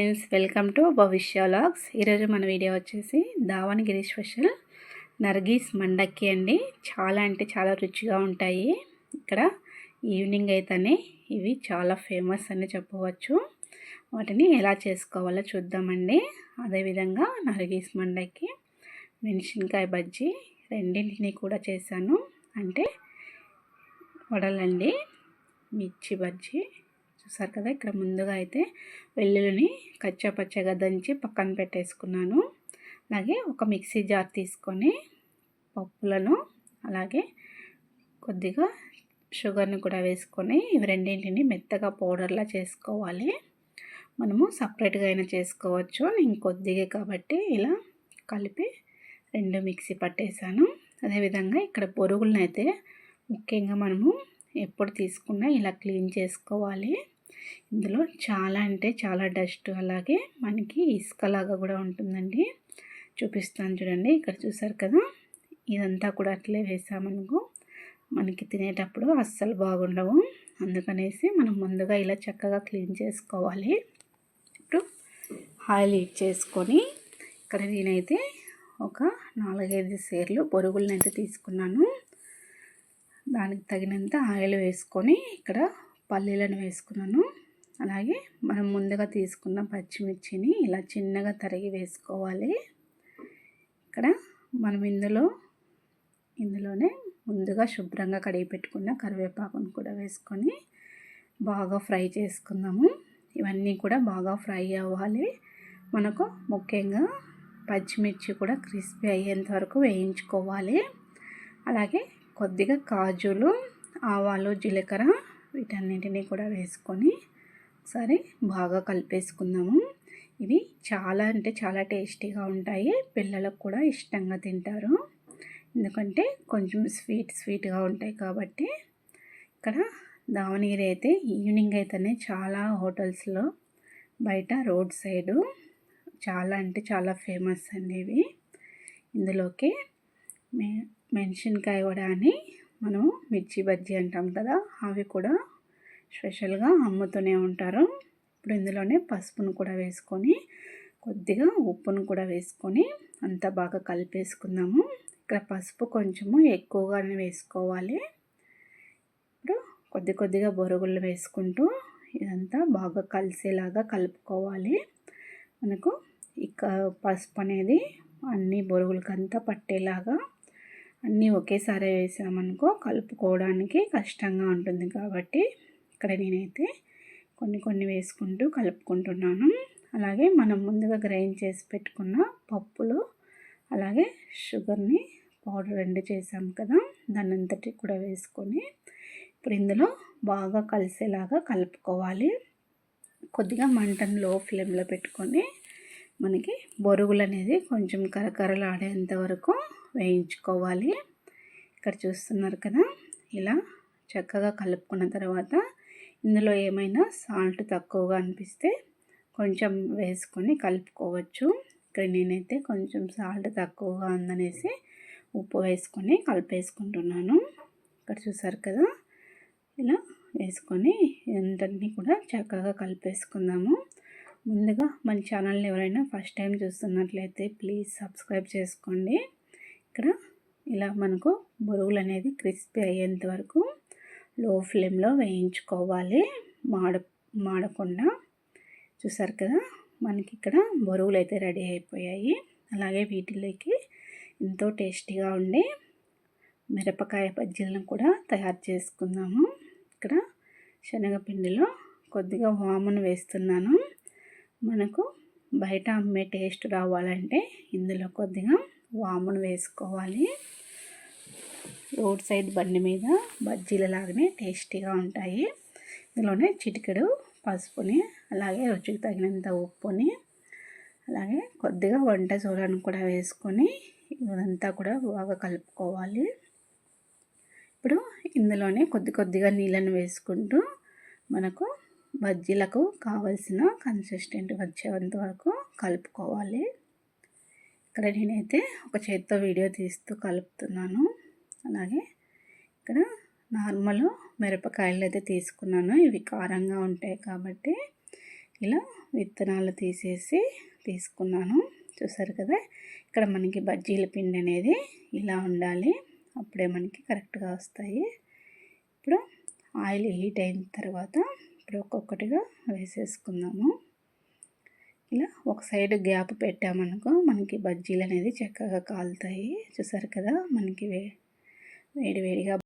Friends welcome to Bhavishya logs ఈరోజు మన video వచ్చేసి దావణగిరి స్పెషల్ నర్గీస్ మండక్కి అండి. చాలా అంటే చాలా రుచిగా ఉంటాయి. ఇక్కడ ఈవినింగ్ అయితేనే ఇవి చాలా ఫేమస్ అని చెప్పవచ్చు. వాటిని ఎలా చేసుకోవాలో చూద్దామండి. అదేవిధంగా నర్గీస్ మండక్కి మెణిసినకాయ బజ్జీ రెండింటిని కూడా చేశాను. అంటే వడలండి మిర్చి బజ్జీ. చూసారు కదా ఇక్కడ ముందుగా అయితే వెల్లుల్లిని కచ్చా పచ్చగా దంచి పక్కన పెట్టేసుకున్నాను. అలాగే ఒక మిక్సీ జార్ తీసుకొని పప్పులను అలాగే కొద్దిగా షుగర్ని కూడా వేసుకొని ఇవి రెండింటిని మెత్తగా పౌడర్లా చేసుకోవాలి. మనము సపరేట్గా అయినా చేసుకోవచ్చు. నేను కొద్దిగా కాబట్టి ఇలా కలిపి రెండు మిక్సీ పట్టేశాను. అదేవిధంగా ఇక్కడ పొరుగులను అయితే ముఖ్యంగా మనము ఎప్పుడు తీసుకున్నా ఇలా క్లీన్ చేసుకోవాలి. ఇందులో చాలా అంటే చాలా డస్ట్ అలాగే మనకి ఇసుకలాగా కూడా ఉంటుందండి. చూపిస్తాను చూడండి ఇక్కడ చూసారు కదా? ఇదంతా కూడా అట్లే వేసామనుకో మనకి తినేటప్పుడు అస్సలు బాగుండవు. అందుకనేసి మనం ముందుగా ఇలా చక్కగా క్లీన్ చేసుకోవాలి. ఇప్పుడు ఆయిల్ హీట్ చేసుకొని ఇక్కడ నేనైతే ఒక నాలుగైదు సేర్లు పొరుగులను అయితే తీసుకున్నాను. దానికి తగినంత ఆయిల్ వేసుకొని ఇక్కడ పల్లీలను వేసుకున్నాను. అలాగే మనం ముందుగా తీసుకున్న పచ్చిమిర్చిని ఇలా చిన్నగా తరిగి వేసుకోవాలి. ఇక్కడ మనం ఇందులో ఇందులోనే ముందుగా శుభ్రంగా కడిగి పెట్టుకున్న కరివేపాకును కూడా వేసుకొని బాగా ఫ్రై చేసుకుందాము. ఇవన్నీ కూడా బాగా ఫ్రై అవ్వాలి. మనకు ముఖ్యంగా పచ్చిమిర్చి కూడా క్రిస్పీ అయ్యేంత వరకు వేయించుకోవాలి. అలాగే కొద్దిగా కాజులు ఆవాలు జీలకర్ర వీటన్నింటినీ కూడా వేసుకొని ఒకసారి బాగా కలిపేసుకుందాము. ఇవి చాలా అంటే చాలా టేస్టీగా ఉంటాయి. పిల్లలకు కూడా ఇష్టంగా తింటారు. ఎందుకంటే కొంచెం స్వీట్ స్వీట్గా ఉంటాయి కాబట్టి. ఇక్కడ దావనగిరి అయితే ఈవినింగ్ అయితేనే చాలా హోటల్స్లో బయట రోడ్ సైడు చాలా అంటే చాలా ఫేమస్ అండి ఇవి. ఇందులోకి మే మెన్షన్కాయ వడ అని మనం మిర్చి బజ్జీ అంటాం కదా అవి కూడా స్పెషల్గా అమ్ముతూనే ఉంటారు. ఇప్పుడు ఇందులోనే పసుపును కూడా వేసుకొని కొద్దిగా ఉప్పును కూడా వేసుకొని అంతా బాగా కలిపేసుకుందాము. ఇక్కడ పసుపు కొంచెము ఎక్కువగానే వేసుకోవాలి. ఇప్పుడు కొద్ది కొద్దిగా బొరుగులు వేసుకుంటూ ఇదంతా బాగా కలిసేలాగా కలుపుకోవాలి. మనకు ఇక పసుపు అనేది అన్ని బొరుగులకంతా పట్టేలాగా అన్నీ ఒకేసారి వేసామనుకో కలుపుకోవడానికి కష్టంగా ఉంటుంది కాబట్టి ఇక్కడ నేనైతే కొన్ని కొన్ని వేసుకుంటూ కలుపుకుంటున్నాను. అలాగే మనం ముందుగా గ్రైండ్ చేసి పెట్టుకున్న పప్పులు అలాగే షుగర్ని పౌడర్ రెండు చేసాం కదా దాన్నంతటి కూడా వేసుకొని ఇప్పుడు ఇందులో బాగా కలిసేలాగా కలుపుకోవాలి. కొద్దిగా మంటను లో ఫ్లేమ్లో పెట్టుకొని మనకి బొరుగులు అనేది కొంచెం కరకరలాడేంత వరకు వేయించుకోవాలి. ఇక్కడ చూస్తున్నారు కదా ఇలా చక్కగా కలుపుకున్న తర్వాత ఇందులో ఏమైనా సాల్ట్ తక్కువగా అనిపిస్తే కొంచెం వేసుకొని కలుపుకోవచ్చు. ఇక్కడ నేనైతే కొంచెం సాల్ట్ తక్కువగా ఉందనేసి ఉప్పు వేసుకొని కలిపేసుకుంటున్నాను. ఇక్కడ చూసారు కదా ఇలా వేసుకొని ఇదంతటినీ కూడా చక్కగా కలిపేసుకుందాము. ముందుగా మన ఛానల్ని ఎవరైనా ఫస్ట్ టైం చూస్తున్నట్లయితే ప్లీజ్ సబ్స్క్రైబ్ చేసుకోండి. ఇక్కడ ఇలా మనకు బొరుగులు అనేది క్రిస్పీ అయ్యేంత వరకు లో ఫ్లేమ్లో వేయించుకోవాలి. మాడ మాడకుండా. చూసారు కదా? మనకి ఇక్కడ బొరుగులు అయితే రెడీ అయిపోయాయి. అలాగే వీటిలోకి ఎంతో టేస్టీగా ఉండే మిరపకాయ బజ్జీలను కూడా తయారు చేసుకుందాము. ఇక్కడ శనగపిండిలో కొద్దిగా వామును వేస్తున్నాను. మనకు బయట అమ్మే టేస్ట్ రావాలంటే ఇందులో కొద్దిగా వామును వేసుకోవాలి. రోడ్ సైడ్ బండి మీద బజ్జీల లాగానే టేస్టీగా ఉంటాయి. ఇందులోనే చిటికెడు పసుపుని అలాగే రుచికి తగినంత ఉప్పుని అలాగే కొద్దిగా వంట సోడాను కూడా వేసుకొని ఇదంతా కూడా బాగా కలుపుకోవాలి. ఇప్పుడు ఇందులోనే కొద్ది కొద్దిగా నీళ్ళను వేసుకుంటూ మనకు బజ్జీలకు కావలసిన కన్సిస్టెంట్ వచ్చేంత వరకు కలుపుకోవాలి. ఇక్కడ నేనైతే ఒక చేత్తో వీడియో తీస్తూ కలుపుతున్నాను. అలాగే ఇక్కడ నార్మల్ మిరపకాయలు అయితే తీసుకున్నాను. ఇవి కారంగా ఉంటాయి కాబట్టి ఇలా విత్తనాలు తీసేసి తీసుకున్నాను. చూసారు కదా? ఇక్కడ మనకి బజ్జీల పిండి అనేది ఇలా ఉండాలి. అప్పుడే మనకి కరెక్ట్గా వస్తాయి. ఇప్పుడు ఆయిల్ హీట్ అయిన తర్వాత ఇప్పుడు ఒక్కొక్కటిగా వేసేసుకుందాము. ఇలా ఒక సైడ్ గ్యాప్ పెట్టామనుకో మనకి బజ్జీలు అనేది చక్కగా కాలుతాయి. చూసారు కదా? మనకి వే వేడివేడిగా